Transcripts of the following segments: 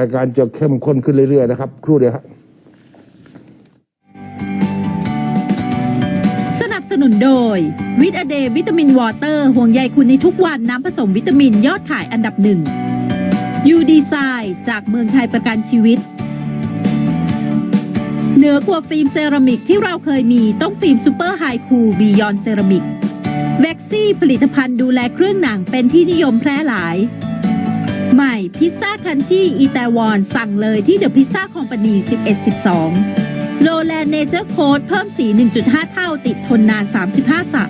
รายการจะเข้มข้นขึ้นเรื่อยๆนะครับ ครู่เดียวครับสนับสนุนโดยวิตาเดวิตามินวอเตอร์ห่วงใยคุณในทุกวันน้ำผสมวิตามินยอดขายอันดับหนึ่งยูดีไซน์จากเมืองไทยประกันชีวิต เหนือกว่าฟิล์มเซรามิกที่เราเคยมีต้องฟิล์มซูเปอร์ไฮคูลบียอนเซรามิกแว็กซี่ผลิตภัณฑ์ดูแลเครื่องหนังเป็นที่นิยมแพร่หลาย ใหม่พิซซ่าคันชี่อีแตวอนสั่งเลยที่เดอะพิซซ่าคอมพานี1112 โลแลนเนเจอร์โค้ดเพิ่มสี 1.5 เท่าติดทนนาน 35 สัป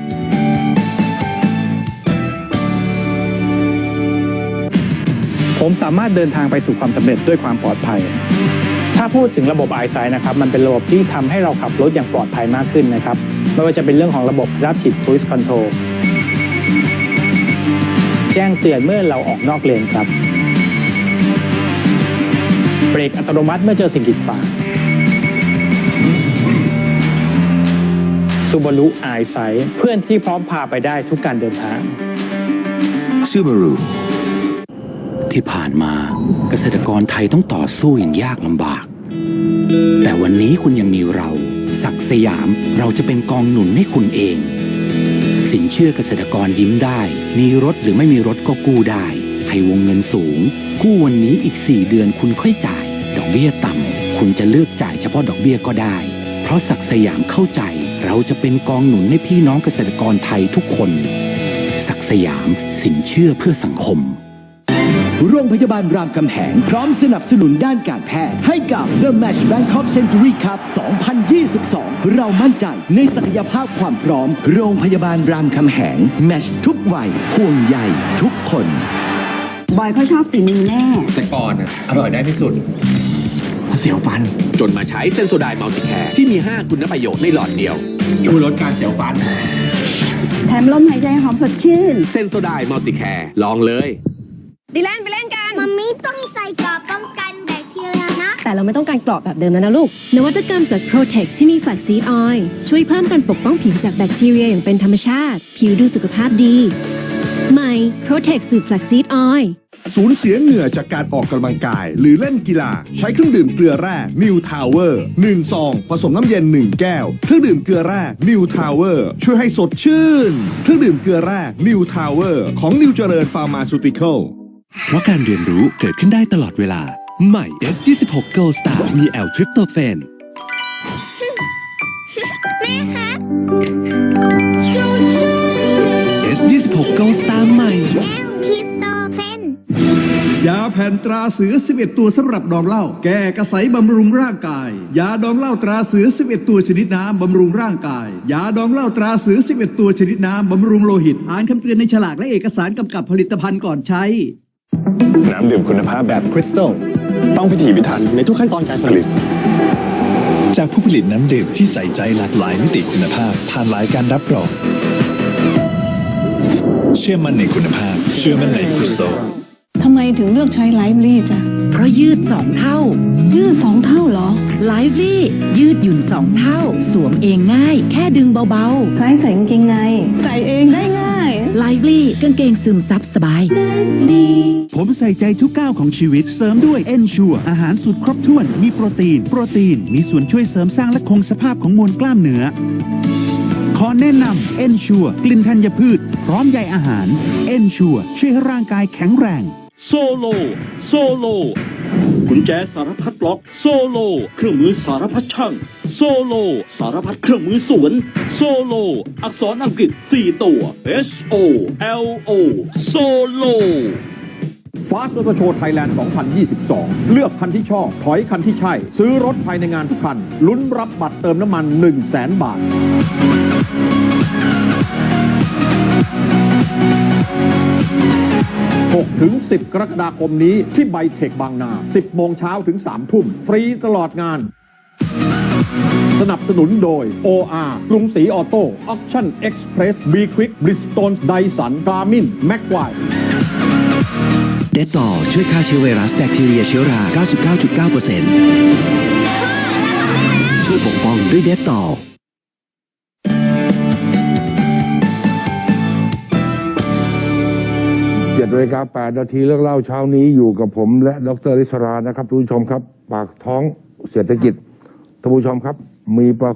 ผมสามารถเดินทางไปสู่ความสำเร็จด้วยความปลอดภัย ถ้าพูดถึงระบบ i s i นะครับ มันเป็นระบบที่ทำให้เราขับรถอย่างปลอดภัยมากขึ้นนะครับ ไม่ว่าจะเป็นเรื่องของระบบ Rapid Cruise Control แจ้งเตือนเมื่อเราออกนอกเลนครับ เบรกอัตโนมัติเมื่อเจอสิ่งกีดขวาง Subaru i s i เพื่อนที่พร้อมพาไปได้ทุกการเดินทาง Subaru ที่ผ่านมาเกษตรกรไทยต้องต่อสู้อย่างยากลำบาก แต่วันนี้คุณยังมีเรา ศักสยามเราจะเป็นกองหนุนให้คุณเอง สินเชื่อเกษตรกรยิ้มได้ มีรถหรือไม่มีรถก็กู้ได้ วงเงินสูง กู้วันนี้อีก 4 เดือนคุณค่อยจ่าย ดอกเบี้ยต่ำ คุณจะเลือกจ่ายเฉพาะดอกเบี้ยก็ได้ เพราะศักดิ์สยามเข้าใจ เราจะเป็นกองหนุนให้พี่น้องเกษตรกรไทยทุกคน ศักดิ์สยามสินเชื่อเพื่อสังคมโรงพยาบาลรามคำแหง พร้อมสนับสนุนด้านการแพทย์ ให้กับ The Match Bangkok Century Cup 2022 เรามั่นใจในศักยภาพความพร้อม โรงพยาบาลรามคำแหง แมชทุกวัยห่วงใยทุกคน บอยเขาชอบฝีมือแม่แต่ก่อนอะอร่อยได้ที่สุดเสียวฟัน จนมาใช้เซนโซไดมัลติแคร์ที่มี 5 คุณประโยชน์ในหลอดเดียวช่วยลดการเสียวฟัน แถมลมหายใจหอมสดชื่น เซนโซไดมัลติแคร์ลองเลย ดิแลนไปเล่นกัน มัมมี่ต้องใส่กรอบป้องกันแบคทีเรียนะ แต่เราไม่ต้องการกรอบแบบเดิมแล้วนะลูก นวัตกรรมจาก Protex ที่มีแฟลกซีดออยล์ช่วยเพิ่มการปกป้องผิวจากแบคทีเรียอย่างเป็นธรรมชาติ ผิวดูสุขภาพดี ใหม่ Protex สูตรแฟลกซีดออยล์ สูญเสียเหงื่อจากการออกกำลังกาย หรือเล่นกีฬา ใช้เครื่องดื่มเกลือแร่ New Tower 1ซอง ผสมน้ำเย็น 1 แก้ว เครื่องดื่มเกลือแร่ New Tower ช่วยให้สดชื่น เครื่องดื่มเกลือแร่ New Tower ของ New เจริญ Pharmaceutical เพราะการเรียนรู้เกิดขึ้นได้ตลอดเวลา ใหม่ S26 Gold Star มีแอลทริปโตเฟนแม่คะ ผ่นตราเสือ 11 ตัวสำหรับดองเหล้าแก้กระใสบำรุงร่างกาย ยาดองเหล้าตราเสือ 11 ตัวชนิดน้ำบำรุงร่างกาย ยาดองเหล้าตราเสือ 11 ตัวชนิดน้ำบำรุงโลหิต อ่านคำเตือนในฉลากและเอกสารกำกับผลิตภัณฑ์ก่อนใช้ น้ำดื่มคุณภาพแบบคริสตัลต้องพิถีพิถันในทุกขั้นตอนการผลิต จากผู้ผลิตน้ำดื่มที่ใส่ใจหลากหลายมิติคุณภาพผ่านหลายการรับรองเชื่อมั่นในคุณภาพ เชื่อมั่นในคริสตัลทำ ไมถึงเลือกใช้ไลฟ์ลี่จ้ะเพราะยืด2เท่า ยืดสองเท่าเหรอ Lively ยืดหยุ่น2เท่า สวมเองง่าย แค่ดึงเบาคล้ายใส่กางเกงใน ใส่เองได้ง่ายๆ Lively กางเกงซึมซับสบาย ผมใส่ใจทุกก้าวของชีวิตเสริมด้วย Ensure อาหารสูตรครบถ้วนมีโปรตีน โปรตีน มีส่วนช่วยเสริมสร้างและคงสภาพของมวลกล้ามเนื้อขอแนะนำ Ensure กลิ่นธัญพืช พร้อมใยอาหาร Ensure ช่วยให้ร่างกายแข็งแรง โซโล โซโลกุญแจสารพัดล็อก โซโล เครื่องมือสารพัดช่าง โซโล สารพัดเครื่องมือสวน โซโล อักษรอังกฤษ 4 ตัว S O L O โซโลฟาสโตโชว์ไทยแลนด์ 2022 เลือกคันที่ชอบ ถอยคันที่ใช่ ซื้อรถภายในงานทุกคัน ลุ้นรับบัตรเติมน้ำมัน 1 0 0 0 0แสนบาท 6 ถึง 10 กรกฎาคมนี้ที่ไบเทคบางนา 10 โมงเช้าถึง 3 ทุ่ม ฟรีตลอดงาน สนับสนุนโดย OR กรุงศรีออโต้ Auction Express B Quick Bridgestone Dyson Garmin m a g w i เดตต่อช่วยฆ่าเชื้อไวรัสแบคทีเรียเชื้อรา 99.9%ช่วยปกป้องด้วยเดตต่อ เจ็ดนาฬิกาแปดนาทีเรื่องเล่าเช้านี้อยู่กับผม และดรลิศรานะครับทุกผู้ชมครับ ปากท้องเศรษฐกิจท่านผู้ชมครับมีประ